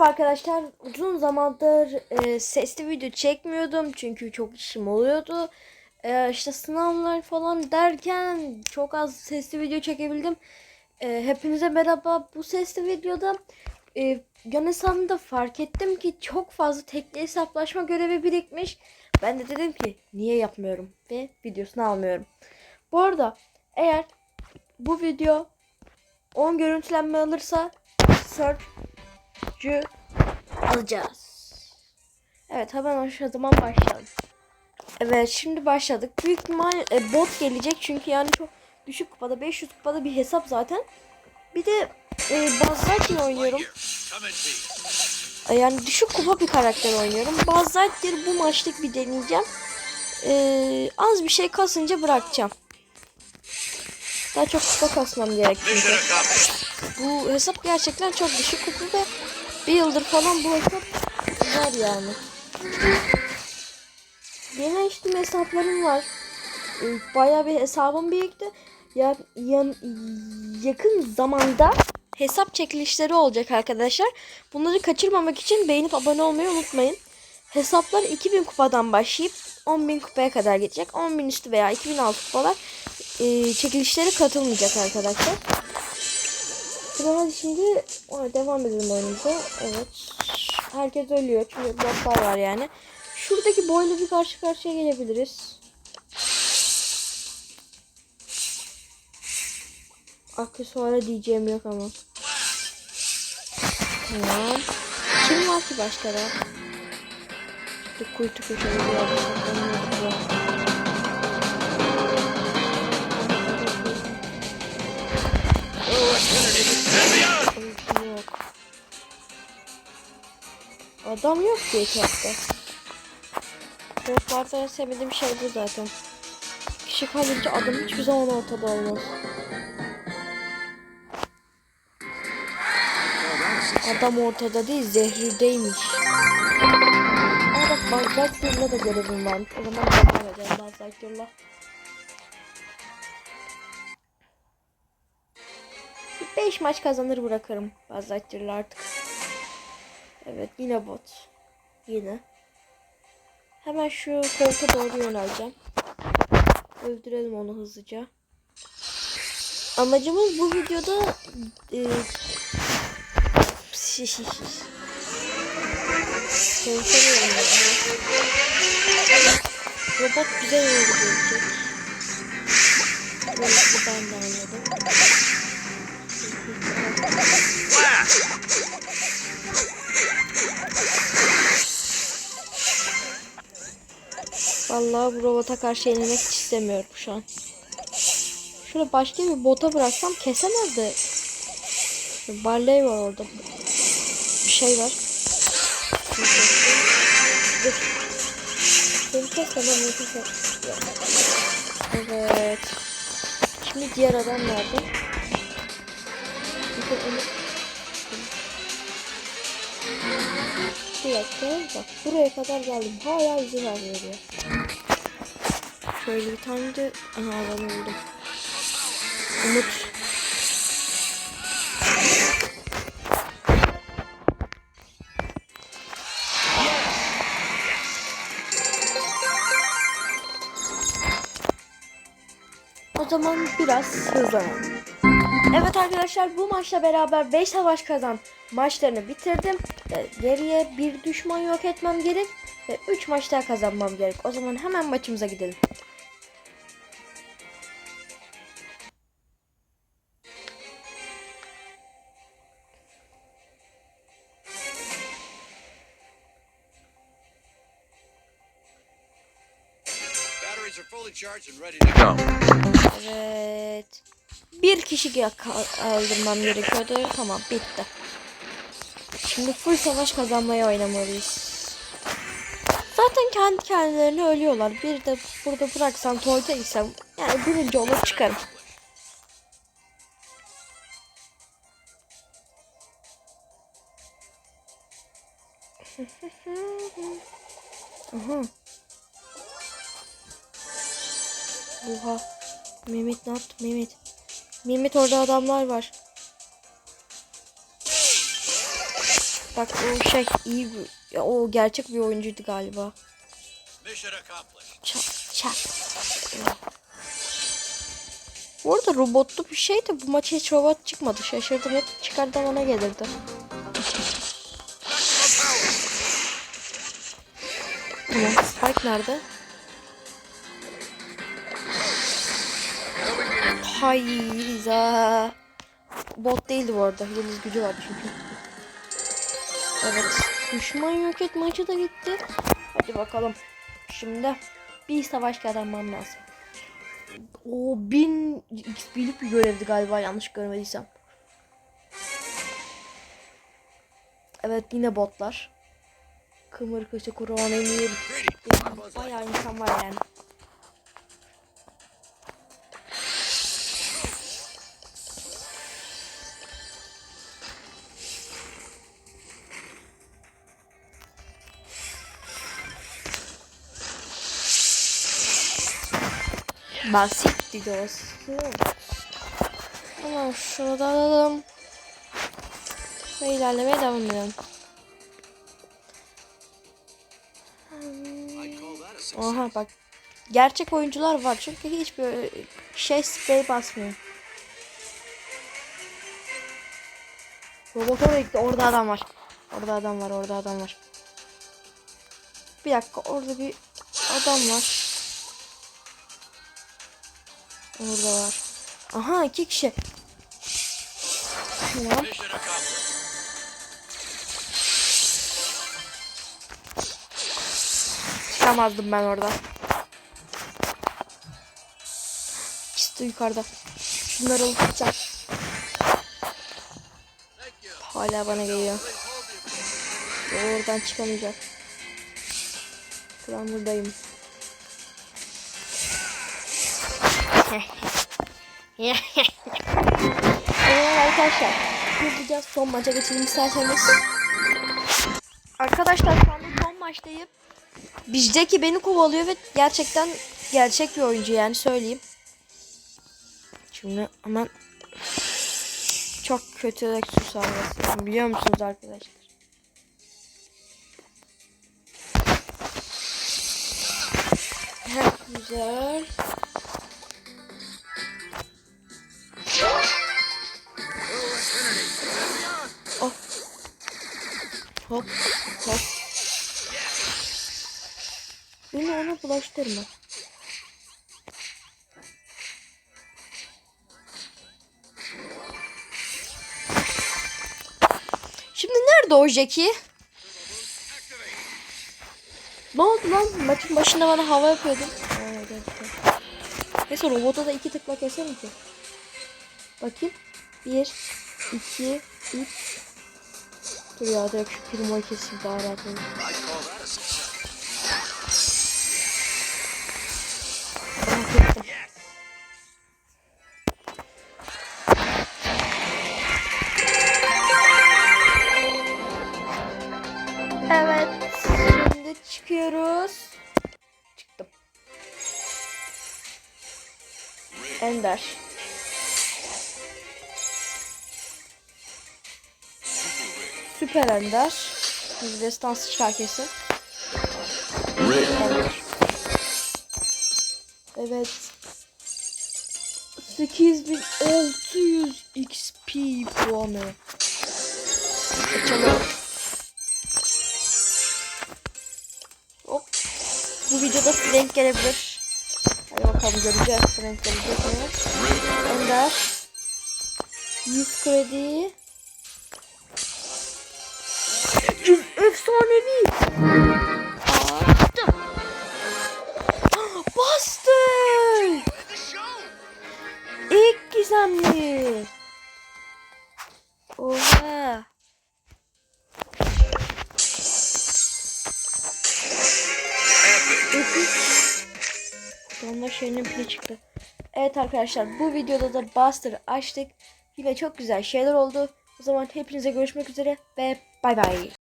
Merhaba arkadaşlar. Uzun zamandır e, sesli video çekmiyordum çünkü çok işim oluyordu. E, işte sınavlar falan derken çok az sesli video çekebildim. E, hepinize merhaba. Bu sesli videoda e, yan hesabımda fark ettim ki çok fazla tekli hesaplaşma görevi birikmiş. Ben de dedim ki niye yapmıyorum ve videosunu almıyorum. Bu arada eğer bu video 10 görüntülenme alırsa search Cü alacağız. Evet hemen o zaman başlayalım. Evet şimdi başladık. Büyük ihtimal e, bot gelecek çünkü yani çok düşük kupada 500 kupada bir hesap zaten. Bir de e, Bazzakin oynuyorum. E, yani düşük kupa bir karakter oynuyorum. Bazzakin bu maçlık bir deneyeceğim. E, az bir şey kasınca bırakacağım. Daha çok kupa kasmam gerek çünkü. Bu hesap gerçekten çok düşük kupa ve bir yıldır falan bu hesap var yani. Yeni açtığım hesaplarım var. Ee, Bayağı bir hesabım birikti. Ya, yan- yakın zamanda hesap çekilişleri olacak arkadaşlar. Bunları kaçırmamak için beğenip abone olmayı unutmayın. Hesaplar 2000 kupadan başlayıp 10.000 kupaya kadar gidecek. 10.000 üstü veya 2000 altı kupalar e, çekilişlere katılmayacak arkadaşlar. Sıra hadi şimdi ona devam edelim oyunumuza. Evet. Herkes ölüyor çünkü botlar var yani. Şuradaki boyla bir karşı karşıya gelebiliriz. Aksesuara diyeceğim yok ama. Tamam. Kim var ki başka da? Bir kuytu köşeli bir yerde saklanıyordu bu. Yok. Adam yok ki etrafta. Yok varsa sevmediğim şey bu zaten. Kişi kalınca adam hiçbir zaman ortada olmaz. Adam ortada değil zehrirdeymiş. Aa bak Bazzakir'le de görevim varmış. O zaman devam edelim Bazzakir'le. 5 maç kazanır bırakırım Bazzakir'le artık. Evet yine bot. Yine. Hemen şu koltuğa doğru yöneleceğim. Öldürelim onu hızlıca. Amacımız bu videoda e. Robot güzel oldu gelecek. Böylesi ben de. Vallahi bu robota karşı yenilmek istemiyorum şu an. Şöyle başka bir bota bıraksam kesemez de. Barley var orada. Bir şey var. Evet. Şimdi diğer adam nerede? Bir dakika bak buraya kadar geldim. Hala izi vermiyor ya. Şöyle bir tane de aha adam öldü. Umut. O zaman biraz hızlanalım. Evet arkadaşlar bu maçla beraber 5 savaş kazan maçlarını bitirdim. Ve geriye bir düşman yok etmem gerek ve 3 maç daha kazanmam gerek. O zaman hemen maçımıza gidelim. Evet. Bir kişi öldürmem gerekiyordu. Tamam bitti. Şimdi full savaş kazanmaya oynamalıyız. Zaten kendi kendilerine ölüyorlar. Bir de burada bıraksam toyta isem yani birinci olur çıkarım. Aha. Oha. Mehmet ne yaptı Mehmet? Mehmet orada adamlar var. Bak o şey iyi ya o gerçek bir oyuncuydu galiba. Çak çak. Bu arada robotlu bir şey de bu maça hiç robot çıkmadı. Şaşırdım hep çıkardı bana gelirdi. Tamam Spike nerede? Hayza. Bot değildi bu arada. Yıldız gücü vardı çünkü. Evet. Düşman yok et maçı da gitti. Hadi bakalım. Şimdi bir savaş kazanmam lazım. O bin XP'lik bir görevdi galiba yanlış görmediysem. Evet yine botlar. Kımır köşe Kur'an emir. Bayağı insan var yani. Basit dostum. Tamam şunu da alalım. Ve ilerlemeye devam edelim. I call that a success. Aha bak. Gerçek oyuncular var çünkü hiçbir şey sprey basmıyor. Robot oraya gitti. Orada adam var. Orada adam var. Orada adam var. Bir dakika. Orada bir adam var. Orada var. Aha iki kişi. Tamam. Çıkamazdım ben orada. İkisi de yukarıda. Şunları alıp gideceğim. Hala bana geliyor. Oradan çıkamayacak. Ben buradayım. Evet arkadaşlar. Hızlıca son maça geçelim isterseniz. Arkadaşlar şu anda son maçtayım. Bizdeki beni kovalıyor ve gerçekten gerçek bir oyuncu yani söyleyeyim. Şimdi hemen çok kötü Lexus arabası. Biliyor musunuz arkadaşlar? Güzel. Bulaştırma. Şimdi nerede o Jackie? Ne oldu lan? Maçın başında bana hava yapıyordun. Neyse robota da iki tıkla keserim ki. Bakayım. Bir, iki, üç. Dur ya direkt şu primoyu keseyim daha rahat olur. Şimdi çıkıyoruz. Çıktım. Ender. Süper Ender. Biz destansı çıkar kesin. Ender. Evet. 8600 XP puanı. Açalım. Bu videoda Frank gelebilir. Hadi bakalım göreceğiz Frank gelecek mi? Ender. 100 kredi. 100 efsanevi. Attım. İlk gizemli. Oha. Donma şeyinin pili çıktı. Evet arkadaşlar bu videoda da Buster açtık. Yine çok güzel şeyler oldu. O zaman hepinize görüşmek üzere ve bay bay.